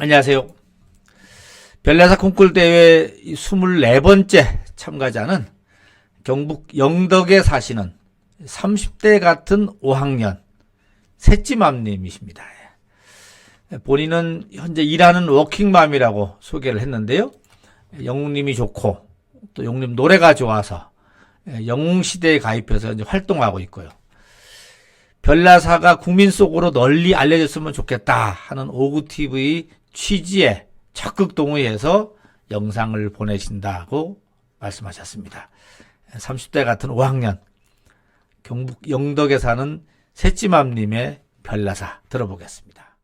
안녕하세요. 별나사 콩쿨 대회 24번째 참가자는 경북 영덕에 사시는 30대 같은 5학년 셋찌맘님이십니다. 본인은 현재 일하는 워킹맘이라고 소개를 했는데요. 영웅님이 좋고 또 영웅님 노래가 좋아서 영웅시대에 가입해서 이제 활동하고 있고요. 별나사가 국민 속으로 널리 알려졌으면 좋겠다 하는 오구TV 취지에 적극 동의해서 영상을 보내신다고 말씀하셨습니다. 30대 같은 5학년 경북 영덕에 사는 셋찌맘님의 별나사 들어보겠습니다.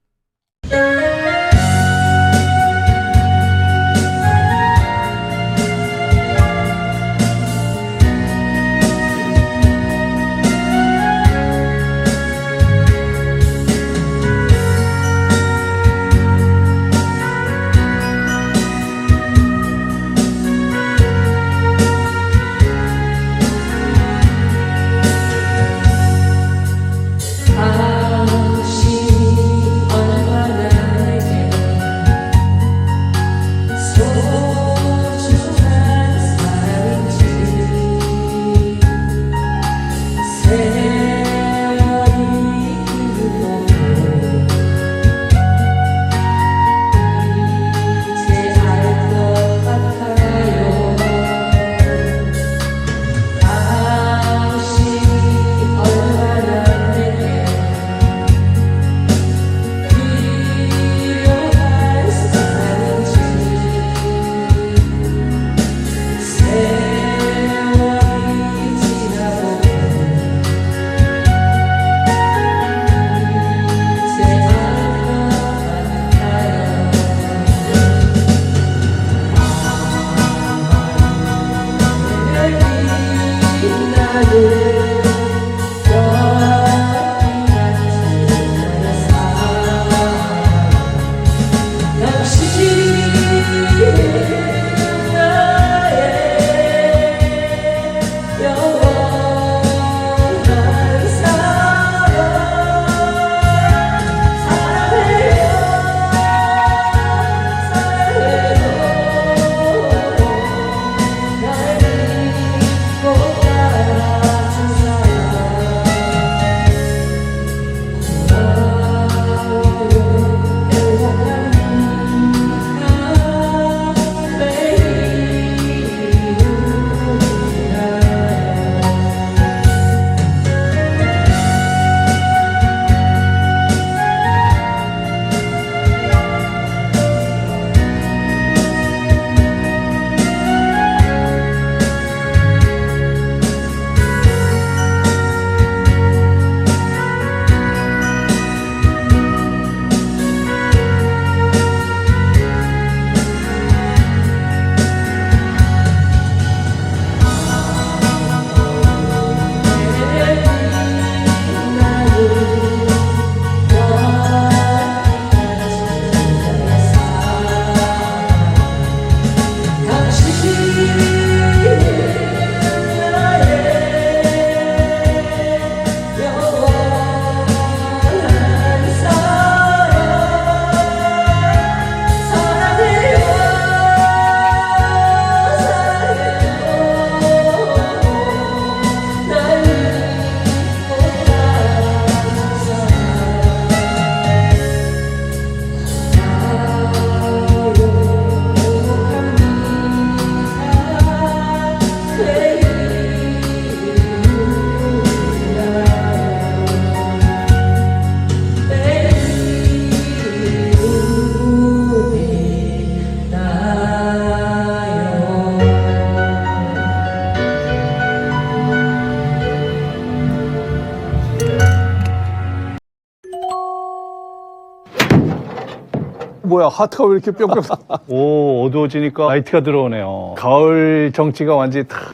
뭐야 하트가 왜 이렇게 뿅뿅. 오 어두워지니까 라이트가 들어오네요. 가을 정치가 완전히 탁.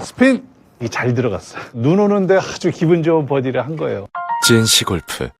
스핀! 이잘 들어갔어요. 눈 오는데 아주 기분 좋은 버디를 한 거예요. GNC 골프